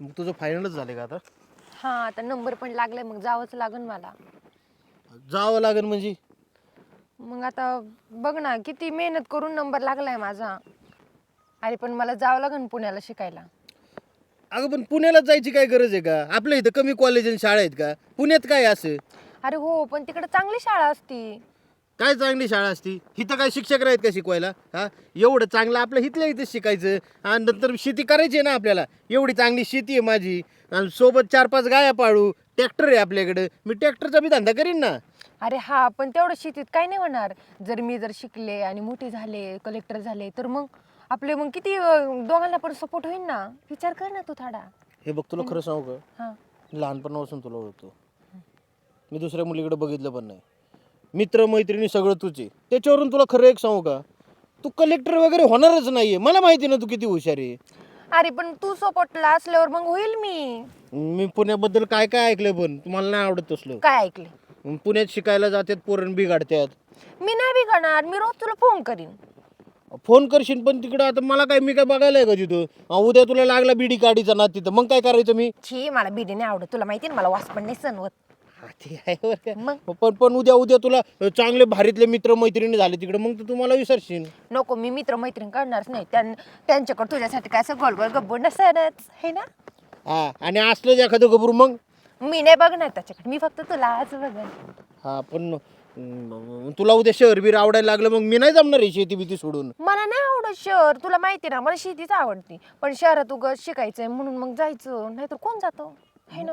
मग तुझं फायनलच झाले का आता? हा आता नंबर पण लागलाय मग जावंच लागन मला. जावं लागेल म्हणजे? मग आता बघ ना किती मेहनत करून नंबर लागलाय माझा. अरे पण मला जावं लागन पुण्याला शिकायला. अगं पण पुण्याला जायची काय गरज आहे का? आपल्या इथं कमी कॉलेज आणि शाळा आहेत का? पुण्यात काय असं? अरे हो पण तिकडे चांगली शाळा असती. काय चांगली शाळा असती? इथं काय शिक्षक नाहीत का शिकवायला? हा? एवढं चांगलं आपलं इथल्या इथं शिकायचं. आणि नंतर शेती करायची आहे ना आपल्याला. एवढी चांगली शेती आहे माझी. आणि सोबत चार पाच गाया पाळू ट्रॅक्टर आहे आपल्याकडं. मी ट्रॅक्टरचा बी धंदा करीन ना. अरे हा पण तेवढं शेतीत काय नाही होणार. जर मी जर शिकले आणि मोठे झाले कलेक्टर झाले तर मग आपले मग किती अं, दोघांना पण सपोर्ट होईल ना? विचार कर ना तू थोडा. हे बघ तुला खरं सांगू का? हा. लहानपणापासून तुला ओळखतो. मी दुसऱ्या मुलीकडे बघितलं पण नाही. मित्र मैत्रिणी सगळं तुझे. त्याच्यावरून तुला खरं एक सांगू का? तू कलेक्टर वगैरे होणारच नाहीये. मला माहिती ना तू किती हुशार आहे. अरे पण तू सपोर्टला असल्यावर मग होईल मी. मी पुण्याबद्दल काय काय ऐकलंय पण तुम्हाला नाही आवडत तसलं. काय ऐकले पुण्यात शिकायला जातात पोरण बिघाडतात. मी नाही बिघडणार. मी रोज तुला फोन करीन. फोन करशील पण तिकडं आता मला काय मी काय बघायला आहे का तिथं? अं, उद्या तुला लागला बिडी काढीचा ना तिथं. मग काय करायचं मी? छी मला बिडी नाही आवडत. तुला माहिती ना मला वास पण नाही सण होत हा, ते आहे बरं का. मग? पण पण उद्या उद्या तुला चांगले भारीतले मित्र मैत्रिणी झाले तिकडे. मग तर तुम्हाला विसरशील. नको मी मित्र मैत्रीण करणारच नाही. त्यां त्यांच्याकडे तुझ्यासाठी काय असं गोल गोल गब्बू नसणारच हे ना? हा आणि असलं एखादं गबरू मग? मी नाही बघणार त्याच्याकडे. मी फक्त तुला आज बघन. हा पण अं, तुला उद्या शहर बीर आवडायला लागलं मग मी नाही जमणार आहे शेती बिती सोडून. मला नाही आवडत शहर. तुला माहिती ना मला शेतीच आवडती. पण शहरात उग शिकायचंय म्हणून मग जायचं. नाहीतर कोण जातो? हे ना?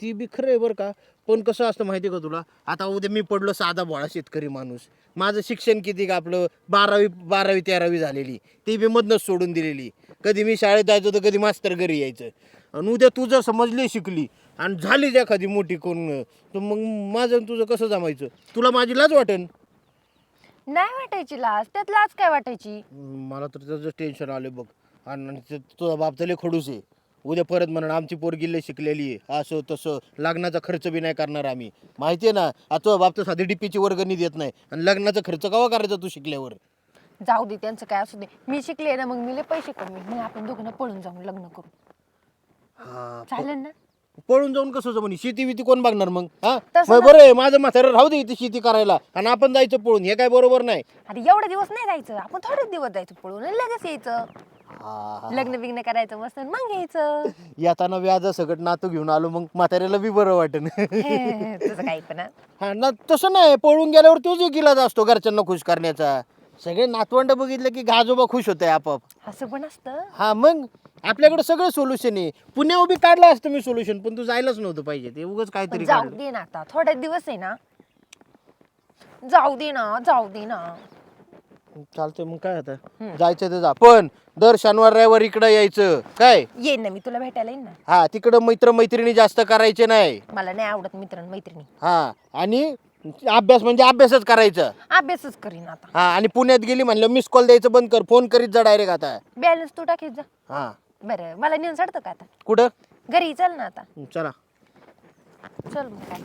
ती बी खरं आहे बरं का. पण कसं असतं माहिती आहे का तुला? आता उद्या मी पडलो साधा भोळा शेतकरी माणूस. माझं शिक्षण किती का आपलं? बारावी बारावी तेरावी झालेली. ती बी मधनच सोडून दिलेली. कधी मी शाळेत जायचो तर कधी मास्तर घरी यायचं. आणि उद्या तू जर समजली शिकली आणि झालीच एखादी मोठी कोण तर मग माझं आणि तुझं कसं जमायचं? तुला माझी लाज वाटेन. नाही वाटायची लाज. त्यात लाज काय वाटायची? मला तर त्याचं टेन्शन आलं बघ. आणि तुझा बाप तर लय खडूस आहे. उद्या परत म्हणून आमची पोरगी लय शिकलेली आहे. असं तसं लग्नाचा खर्च बी नाही करणार आम्ही. माहिती आहे ना आता बाप तर साधी डीपीची वर्गणी देत नाही. आणि लग्नाचा खर्च कवा करायचा तू शिकल्यावर? जाऊ दे त्यांचं काय असू दे. मी शिकले ना मग मी लय पैसे कमी मग आपण दोघं पळून जाऊन लग्न करू. हा चालेल ना? पळून जाऊन कसं जमनी? शेती बिती कोण बघणार मग हा? तसं मग बरं आहे माझं म्हातारं राहू दे इथे शेती करायला. आणि आपण जायचं पळून. हे काय बरोबर नाही. अरे एवढे दिवस नाही जायचं. आपण थोडेच दिवस जायचं पळून आणि लगेच यायचं. लग्न बिग्न करायचं मस्त आणि मग यायचं. येताना व्याज सगळं नातू घेऊन आलो मग म्हाताऱ्याला बी बरं वाटेल तुझं काही पण हा. हा ना तसं नाही पळून गेल्यावर तोच एक इलाज असतो घरच्यांना खुश करण्याचा. सगळे नातवंड बघितलं की गाजोबा खुश होते आपाप असं पण असतं? हा मग आपल्याकडे सगळं सोल्युशन आहे. पुण्या उभी काढलं असतं मी सोल्युशन पण तू जायलाच नव्हतं पाहिजे. ते उगाच पण काहीतरी जाऊ काढलं. दे ना आता थोडे दिवस आहे ना. जाऊ दे ना जाऊ दे ना. चालतंय मग काय आता? जायचं तर जा पण दर शनिवार रविवार इकडं यायचं. काय? येईन ना मी तुला भेटायला येईन ना. हा तिकडं मित्र मैत्रिणी जास्त करायचे नाही. मला नाही आवडत मित्र मैत्रिणी. हा आणि अभ्यास म्हणजे अभ्यासच करायचा. अभ्यासच करीन आता. हा आणि पुण्यात गेली म्हणलं मिस कॉल द्यायचं बंद कर फोन करीत जा डायरेक्ट आता. बॅलन्स तू टाकीत जा. हा. बरं मला नेऊन चढतं का आता? कुठं? घरी चल ना आता. चला. चल मग काय.